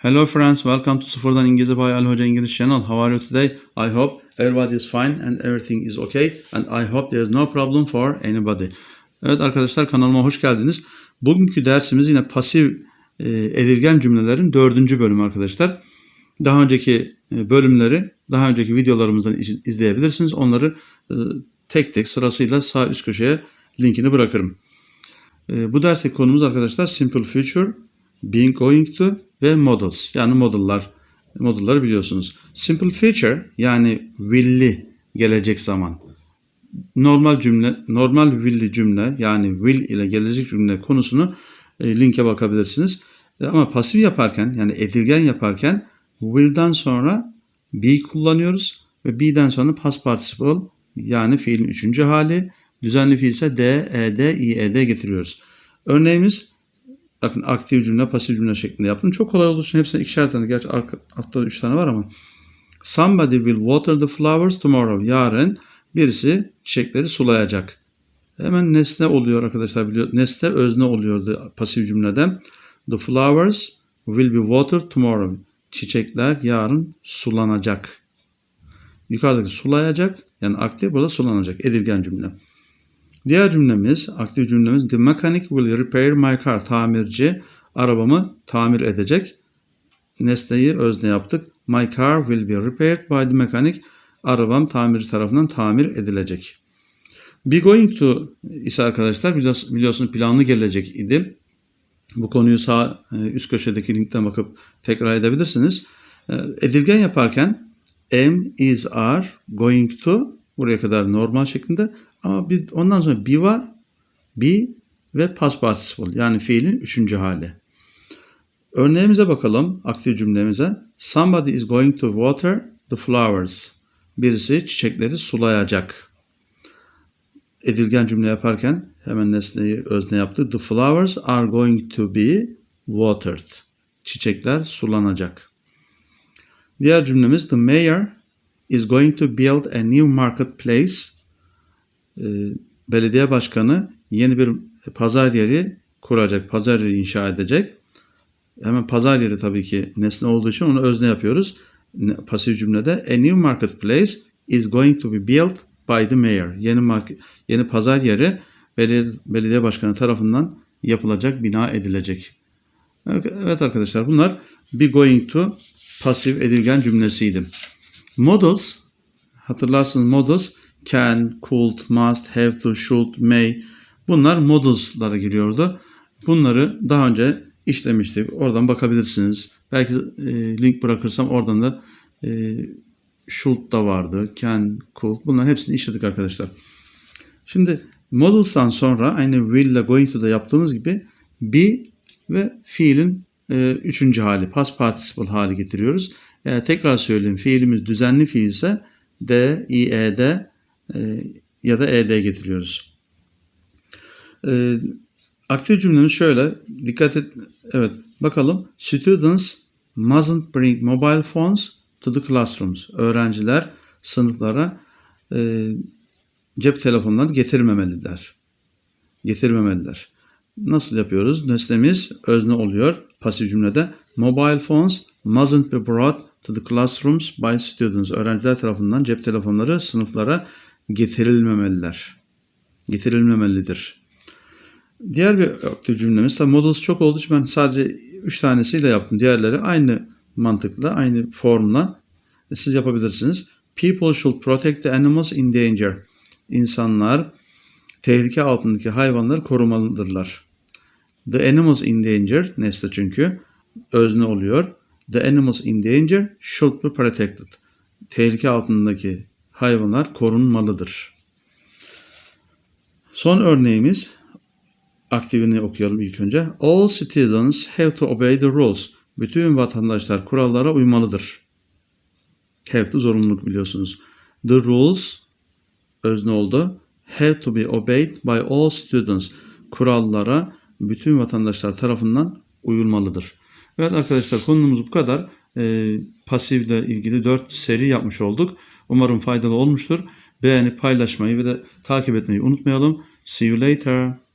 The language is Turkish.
Hello friends, welcome to Sıfırdan İngilizce by Ali Hoca English channel. How are you today? I hope everybody is fine and everything is okay and I hope there is no problem for anybody. Evet arkadaşlar kanalıma hoş geldiniz. Bugünkü dersimiz yine pasif e, edilgen cümlelerin dördüncü bölümü arkadaşlar. Daha önceki e, bölümleri daha önceki videolarımızdan iz- izleyebilirsiniz. Onları e, tek tek sırasıyla sağ üst köşeye linkini bırakırım. E, bu dersteki konumuz arkadaşlar Simple Future, Being Going to ve Models. Yani modellar. Modelları biliyorsunuz. Simple Future yani will'li gelecek zaman. Normal cümle, normal will'li cümle yani will ile gelecek cümle konusunu e, linke bakabilirsiniz. E, ama pasif yaparken yani edilgen yaparken will'dan sonra be kullanıyoruz ve be'den sonra past participle yani fiilin üçüncü hali düzenli fiil ise d, ed, ied getiriyoruz. Örneğimiz bakın aktif cümle, pasif cümle şeklinde yaptım. Çok kolay olduğu için hepsine ikişer tane. Gerçi altta üç tane var ama. Somebody will water the flowers tomorrow. Yarın birisi çiçekleri sulayacak. Hemen nesne oluyor arkadaşlar biliyor. Nesne özne oluyordu pasif cümlede. The flowers will be watered tomorrow. Çiçekler yarın sulanacak. Yukarıdaki sulayacak yani aktif burada sulanacak. Edilgen cümle. Diğer cümlemiz, aktif cümlemiz The mechanic will repair my car. Tamirci arabamı tamir edecek. Nesneyi özne yaptık. My car will be repaired by the mechanic. Arabam tamirci tarafından tamir edilecek. Be going to ise arkadaşlar biliyorsun- biliyorsunuz planlı gelecek idi. Bu konuyu sağ e, üst köşedeki linkten bakıp tekrar edebilirsiniz. E, Edilgen yaparken am, is, are, going to buraya kadar normal şeklinde ama bir, ondan sonra be var, be ve past participle yani fiilin üçüncü hali. Örneğimize bakalım aktif cümlemize. Somebody is going to water the flowers. Birisi çiçekleri sulayacak. Edilgen cümle yaparken hemen nesneyi özne yaptık. The flowers are going to be watered. Çiçekler sulanacak. Diğer cümlemiz The mayor is going to build a new marketplace. Ee, belediye başkanı yeni bir pazar yeri kuracak, pazar yeri inşa edecek. Hemen pazar yeri tabii ki nesne olduğu için onu özne yapıyoruz. Pasif cümlede a new marketplace is going to be built by the mayor. Yeni market, yeni pazar yeri belediye başkanı tarafından yapılacak, bina edilecek. Evet arkadaşlar bunlar be going to pasif edilgen cümlesiydi. Models hatırlarsınız models can, could, must, have to, should, may bunlar models'lara giriyordu. Bunları daha önce işlemiştik. Oradan bakabilirsiniz. Belki e, link bırakırsam oradan da e, should da vardı. Can, could. Bunların hepsini işledik arkadaşlar. Şimdi models'tan sonra aynı will ile going to da yaptığımız gibi be ve fiilin e, üçüncü hali, past participle hali getiriyoruz. Yani tekrar söyleyeyim fiilimiz düzenli fiil ise D, I, E, D e, ya da ED getiriyoruz. E, aktif cümlemiz şöyle. Dikkat et. Evet. Bakalım. Students mustn't bring mobile phones to the classrooms. Öğrenciler sınıflara e, cep telefonlarını getirmemeliler. Getirmemeliler. Nasıl yapıyoruz? Nesnemiz özne oluyor pasif cümlede. Mobile phones mustn't be brought to the classrooms by students. Öğrenciler tarafından cep telefonları sınıflara getirilmemeliler. Getirilmemelidir. Diğer bir cümlemiz tabi models çok olduğu için ben sadece 3 tanesiyle yaptım. Diğerleri aynı mantıkla, aynı formla siz yapabilirsiniz. People should protect the animals in danger. İnsanlar tehlike altındaki hayvanları korumalıdırlar. The animals in danger nesne çünkü özne oluyor. The animals in danger should be protected. Tehlike altındaki hayvanlar korunmalıdır. Son örneğimiz aktifini okuyalım ilk önce. All citizens have to obey the rules. Bütün vatandaşlar kurallara uymalıdır. Have to zorunluluk biliyorsunuz. The rules özne oldu. Have to be obeyed by all students. Kurallara bütün vatandaşlar tarafından uyulmalıdır. Evet arkadaşlar konumuz bu kadar. Ee, pasifle ilgili 4 seri yapmış olduk. Umarım faydalı olmuştur. Beğenip paylaşmayı ve de takip etmeyi unutmayalım. See you later.